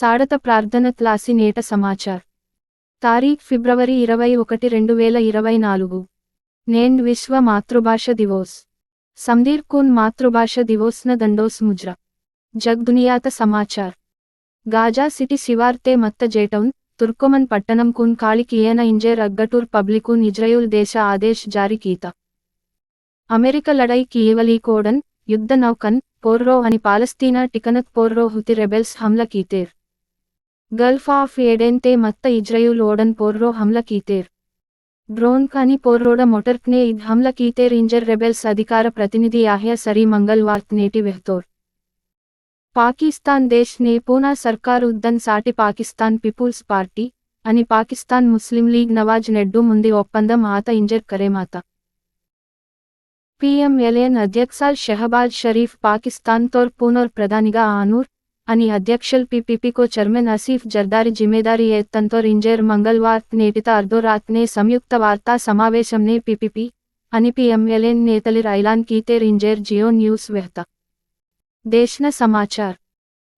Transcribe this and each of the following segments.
సాడత ప్రార్థన త్లాసి నేట సమాచార్. తారీఖ్ ఫిబ్రవరి ఇరవై ఒకటి రెండు వేల ఇరవై నాలుగు. నేండ్ విశ్వ మాతృభాష దివోస్. సందీర్ కూన్ మాతృభాష దివోస్న దండోస్ ముజ్ర. జగ్ దునియాత సమాచార్. గాజా సిటీ శివార్తే మత్త జేటౌన్ తుర్కోమన్ పట్టణం కూన్ కాళి ఏన ఇంజేర్ అగ్గటూర్ పబ్లికూన్ ఇజ్రయుల్ దేశ ఆదేశ్ జారీ కీత. అమెరికా లడై కీవలీ కోడన్ యుద్ధ నౌకన్ పోర్రో అని పాలస్తీనా టికనత్ పోర్రో హుతి రెబెల్స్ హమ్ల కీతేర్. గల్ఫ్ ఆఫ్ ఏడెన్తే మత్త ఇజ్రాయుల్ ఓడన్ పోర్రో హమ్ల కీతేర్ డ్రోన్ కాని పోర్రోడ మొటర్క్నే ఇద్ హమ్ల కీతేర్ ఇంజర్ రెబెల్స్ అధికార ప్రతినిధి యాహ్యా సరీ మంగల్వార్త్ నేటి వెహ్తోర్ పాకిస్తాన్ దేశ్ నే పూనా సర్కార్ ఉద్దన్ సాటి పాకిస్తాన్ పీపుల్స్ పార్టీ అని పాకిస్తాన్ ముస్లిం లీగ్ నవాజ్ నెడ్డు ముంది ఒప్పందం ఆత injure కరేమాత PML-N అధ్యక్షాల్ Shehbaz Sharif Pakistan Thor పూనోర్ ప్రధానిగా ఆనూర్ అని అధ్యక్షల్ పిపిపికో చైర్మన్ అసీఫ్ జర్దారి జిమ్మేదారి ఎత్తంతోర్ ఇంజేర్ మంగళవార్ నేటిత అర్ధోరాత్నే సంయుక్త వార్తా సమావేశంనే పిపిపి అని పిఎంఎల్ఎన్ నేతలిర్ ఐలాన్ కీతేర్ ఇంజేర్ జియో న్యూస్ వెహత దేశ్న సమాచార్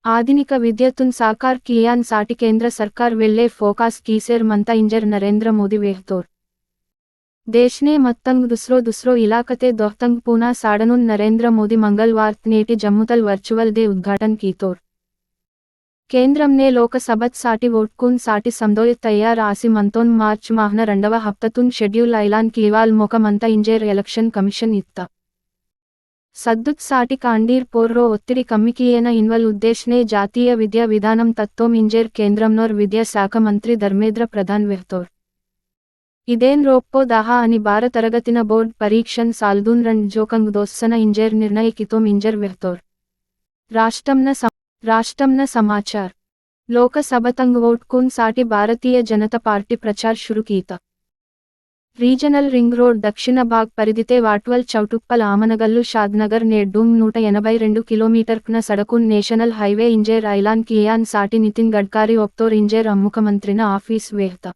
ఆధునిక విద్యతున్ సాకార్ కియాన్ సాటి కేంద్ర సర్కార్ వెళ్లే ఫోకాస్ కీసేర్ మంతా ఇంజర్ నరేంద్ర మోదీ వెహ్తోర్ దేశ్నే మత్తంగ్ దుస్రో దుస్రో ఇలాకతే దోహ్తంగ్ పూనా సాడనున్ నరేంద్ర మోదీ మంగళవార్ నేటి జమ్ముతల్ వర్చువల్ దే ఉద్ఘాటన్ కీతోర్ కేంద్రంనే లోకసభత్ సాటి ఓట్కున్ సాటి సందోయ్ తయ్యార్ రాసి మంతోన్ మార్చ్ మాహ్న రెండవ హప్తతున్ షెడ్యూల్ ఐలాన్ కీవాల్ మొకమంత ఇంజేర్ ఎలక్షన్ కమిషన్ ఇత్త. సద్దుత్ సాటి కాండీర్ పోర్రో ఒత్తిడి కమ్మికీయన ఇన్వల్ ఉద్దేశ్నే జాతీయ విద్యా విధానం తత్వం ఇంజేర్ కేంద్రంనోర్ విద్యా శాఖ మంత్రి ధర్మేంద్ర ప్రధాన్ వెహ్తోర్. ఇదేన్ రోప్పో దహా అని బార తరగతిన బోర్డ్ పరీక్షన్ సాల్దూన్ రండ్ జోకంగ్ దోస్సన ఇంజేర్ నిర్ణయకితోం ఇంజర్ వెహ్తోర్. రాష్ట్రంన సం- రాష్ట్రంన సమాచార్. లోకసభతంగ్ ఓట్కున్ సాటి భారతీయ జనతా పార్టీ ప్రచార్ శురు రీజనల్ రింగ్ రోడ్ దక్షిణ భాగ్ పరిధితే వాట్వల్ చౌటుప్పల్ ఆమనగల్లు షాద్నగర్ నేడ్డూమ్ నూట ఎనభై రెండు కిలోమీటర్కున సడకున్ నేషనల్ హైవే ఇంజేర్ ఐలాన్ కియాన్ సాటి నితిన్ గడ్కారీ ఒక్తోర్ ఇంజేర్ అమ్ముఖమంత్రిన ఆఫీస్ వేహత.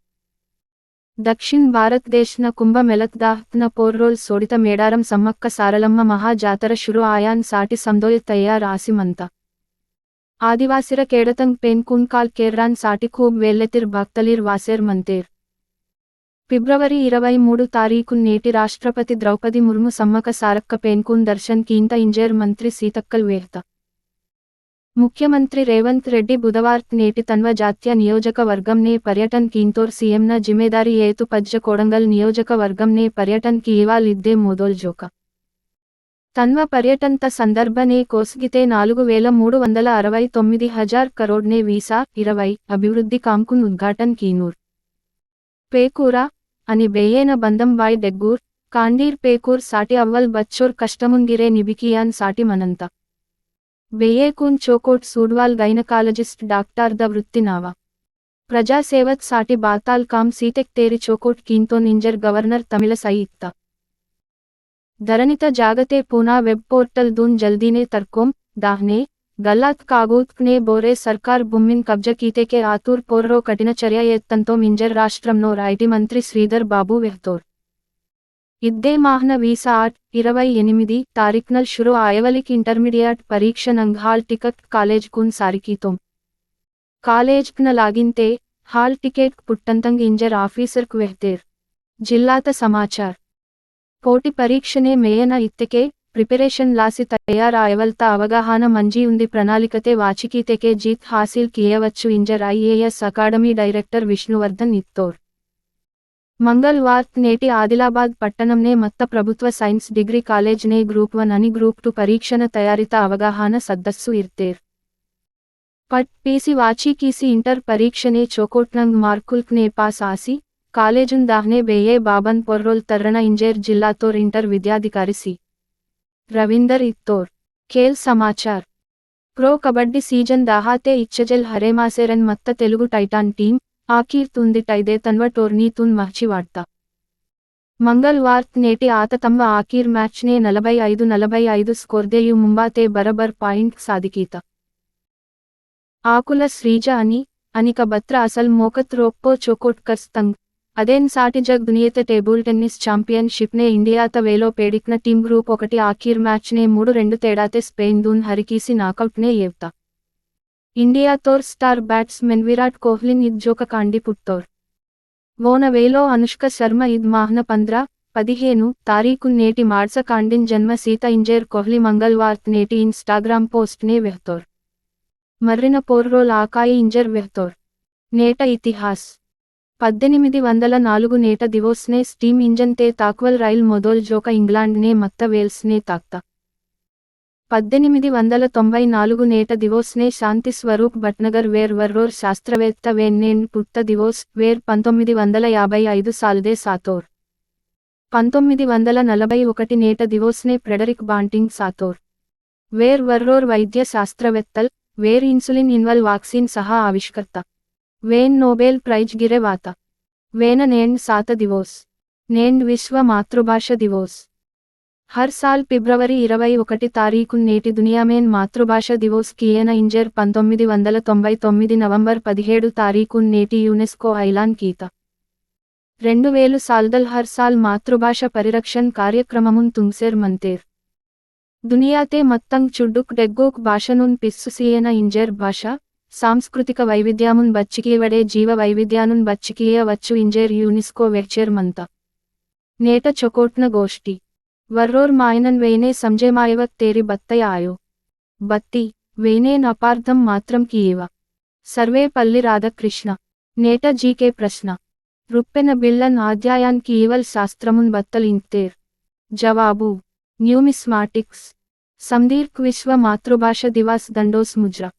దక్షిణ్ భారతదేశ్న కుంభ మెలక్దాహ్న పోర్రోల్ సోడిత మేడారం సమ్మక్క సారలమ్మ మహాజాతర షురు ఆయాన్ సాటి సందోయ తయ్యార్ ఆసిమంతా. ఆదివాసిర కేడతంగ్ పెన్ కున్కాల్ కేర్రాన్ సాటి వేల్లెతిర్ భక్తలిర్ వాసేర్ మంతేర్. ఫిబ్రవరి ఇరవై మూడు తారీఖు నేటి రాష్ట్రపతి ద్రౌపది ముర్ము సమ్మక సారక్క పెన్కున్ దర్శన్ కీంత ఇంజేర్ మంత్రి సీతక్కల్ వేహత ముఖ్యమంత్రి రేవంత్ రెడ్డి బుధవార్త్ నేటి తన్వ జాత్య నియోజకవర్గంనే పర్యటన్ కీంతోర్ సీఎంన జిమ్మేదారి ఏతు పజ్జ కోడంగల్ నియోజకవర్గంనే పర్యటన్ కీవాల్ ఇద్దే మోదోల్ జోక. తన్వ పర్యటంత సందర్భనే కోసిగితే నాలుగు వేల మూడు వందల అరవై తొమ్మిది హజార్ కరోడ్నే వీసా ఇరవై అభివృద్ధి కాంకున్ ఉద్ఘాటన్ కీనూర్. పేకూర అని బెయ్యేన బందం బాయ్ డెగ్గూర్ కాండీర్ పేకూర్ సాటి అవ్వల్ బచ్చోర్ కష్టముంగిరే నిబికియాన్ సాటి మనంత. బెయ్యేకూన్ చోకోట్ సూడ్వాల్ గైనకాలజిస్ట్ డాక్టర్ ద వృత్తి నావా. ప్రజాసేవత్ సాటి బాతాల్ కామ్ సీటెక్ తేరి చోకోట్ కీంతో నింజర్ గవర్నర్ తమిళ సయిత్త. ధరణిత జాగతే పూనా వెబ్ పోర్టల్ దూన్ జల్దీనే తర్కోం దాహ్నే గల్లాత్ కాగూత్నే బోరే సర్కార్ భూమిన్ కబ్జ కీతేకే ఆతూర్ పోర్రో కఠిన చర్య ఎత్తంతో మింజర్ రాష్ట్రంలో ఐటీ మంత్రి శ్రీధర్ బాబు వెహ్తోర్ ఇద్దే మాహ్న వీసా ఆట్ ఇరవై ఎనిమిది తారీఖునల్ షురు ఆయవలిక్ ఇంటర్మీడియట్ పరీక్ష నంగ్ హాల్ టికెట్ కాలేజ్ కున్ సారికీతోం కాలేజ్ న లాగిన్తే హాల్ టికెట్ పుట్టంతంగ్ ఇంజర్ ఆఫీసర్ కు వెహ్తేర్ జిల్లాత సమాచార్ పోటీ పరీక్షనే మేయన ఇత్తెకే ప్రిపరేషన్ లాసి తయారాయవల్త అవగాహన మంజీ ఉంది ప్రణాళికతే వాచికీతెకే జీత్ హాసిల్ కియవచ్చు ఇంజర్ ఐఏఎస్ అకాడమీ డైరెక్టర్ విష్ణువర్ధన్ ఇత్తోర్. మంగళవార్ నేటి ఆదిలాబాద్ పట్టణంనే మత్త ప్రభుత్వ సైన్స్ డిగ్రీ కాలేజ్నే గ్రూప్ వన్ అని గ్రూప్ టూ పరీక్షణ తయారిత అవగాహన సద్దస్సు ఇర్తేర్. పట్ పీసి వాచీకీసి ఇంటర్ పరీక్షనే చోకోట్నంగ్ మార్కుల్క్నే పాస్ ఆసి కాలేజున్ దాహ్నే బేయే బాబన్ పొర్రోల్ తర్రణ ఇంజేర్ జిల్లాతోర్ ఇంటర్ విద్యాధికారి సి. రవీందర్ ఇత్తోర్ ఖేల్ సమాచార్. ప్రో కబడ్డీ సీజన్ దాహాతే ఇచ్చజెల్ హరేమాసేరన్ మత్త తెలుగు టైటాన్ టీం ఆఖీర్ తుంది టైదే తన్వ టోర్నీ తున్ మహ్చి వార్త మంగళవార్ నేటి ఆత తమ్మ ఆకీర్ మ్యాచ్నే నలభై ఐదు నలభై ఐదు స్కోర్దేయు ముంబాతే బరబర్ పాయింట్ సాధికీత. ఆకుల శ్రీజ అని అనిక బత్ర అసల్ మోకత్ రోప్పో చోకోట్ తంగ్. అదేన్ సాటి జగ్ దునియత టేబుల్ టెన్నిస్ ఛాంపియన్షిప్నే ఇండియాత వేలో పేడిక్న టీమ్ గ్రూప్ ఒకటి ఆఖీర్ మ్యాచ్నే మూడు రెండు తేడాతే స్పెయిన్ దూన్ హరికీసి నాకౌట్నే ఏవ్తా. ఇండియాతోర్ స్టార్ బ్యాట్స్మెన్ విరాట్ కోహ్లీన్ ఇద్ జోక కాండి పుట్టోర్. ఓనవేలో అనుష్క శర్మ ఇద్ మాహ్న పంద్ర పదిహేను తారీఖు నేటి మార్చ కాండిన్ జన్మ సీత ఇంజేర్ కోహ్లీ మంగళవార్త్ నేటి ఇన్స్టాగ్రామ్ పోస్ట్నే వెహ్తోర్. మర్రిన పోర్రోల్ ఆకాయి ఇంజర్ వెహ్తోర్. నేట ఇతిహాస్. పద్దెనిమిది వందల నాలుగు నేట దివోస్నే స్టీమ్ ఇంజన్ తే తాక్వల్ రైల్ మొదోల్ జోక ఇంగ్లాండ్ నే మత్త వేల్స్నే తాక్త. పద్దెనిమిది వందల తొంభై నాలుగు నేట దివోస్నే శాంతి స్వరూప్ భట్నగర్ వేర్ వర్రోర్ శాస్త్రవేత్త వేన్నేన్ పుట్ట దివోస్ వేర్ పంతొమ్మిది వందల యాభై ఐదు సాల్దే సాతోర్. పంతొమ్మిది వందల నలభై ఒకటి నేట దివోస్నే ఫ్రెడరిక్ బాంటింగ్ సాతోర్. వేర్ వర్రోర్ వైద్య శాస్త్రవేత్తల్ వేర్ ఇన్సులిన్ ఇన్వల్ వాక్సిన్ సహా ఆవిష్కర్త. వేన్ నోబెల్ ప్రైజ్ గిరెవాత. వేన నేండ్ సాత దివోస్. నేండ్ విశ్వ మాతృభాష దివోస్. హర్ సాల్ ఫిబ్రవరి ఇరవై ఒకటి తారీఖు నేటి దునియామేన్ మాతృభాష దివోస్ కియేన ఇంజర్ పంతొమ్మిది వందల తొంభై తొమ్మిది నవంబర్ పదిహేడు తారీఖు నేటి యునెస్కో ఐలాన్ గీత రెండు వేలు సాల్దల్ హర్ సాల్ మాతృభాష పరిరక్షణ్ కార్యక్రమమున్ తుంగ్సేర్ మంతేర్. దునియాతే మత్తంగ్ చుడ్డుక్ డెగ్గోక్ భాషనున్ పిస్సు సియన ఇంజర్ భాష సాంస్కృతిక వైవిధ్యమున్ బచ్చికీవడే జీవ వైవిధ్యానున్ బచ్చికీయ వచ్చు ఇంజేర్ యూనిస్కో వెక్చర్ మంత. నేట చొకోట్న గోష్ఠి. వర్రోర్ మాయనన్ వేనే సంజయమాయవత్ తేరి బత్తయ ఆయో. బత్తి వేనే నపార్థం మాత్రం కీయవ. సర్వేపల్లి రాధకృష్ణ. నేట జీకే ప్రశ్న. రుప్పెన బిల్లన్ ఆధ్యాయాన్ కీవల్ శాస్త్రమున్ బత్తల్ ఇంతేర్. జవాబు. న్యూమిస్మాటిక్స్. సందీర్క్ విశ్వ మాతృభాష దివాస్ దండోస్ ముజ్ర.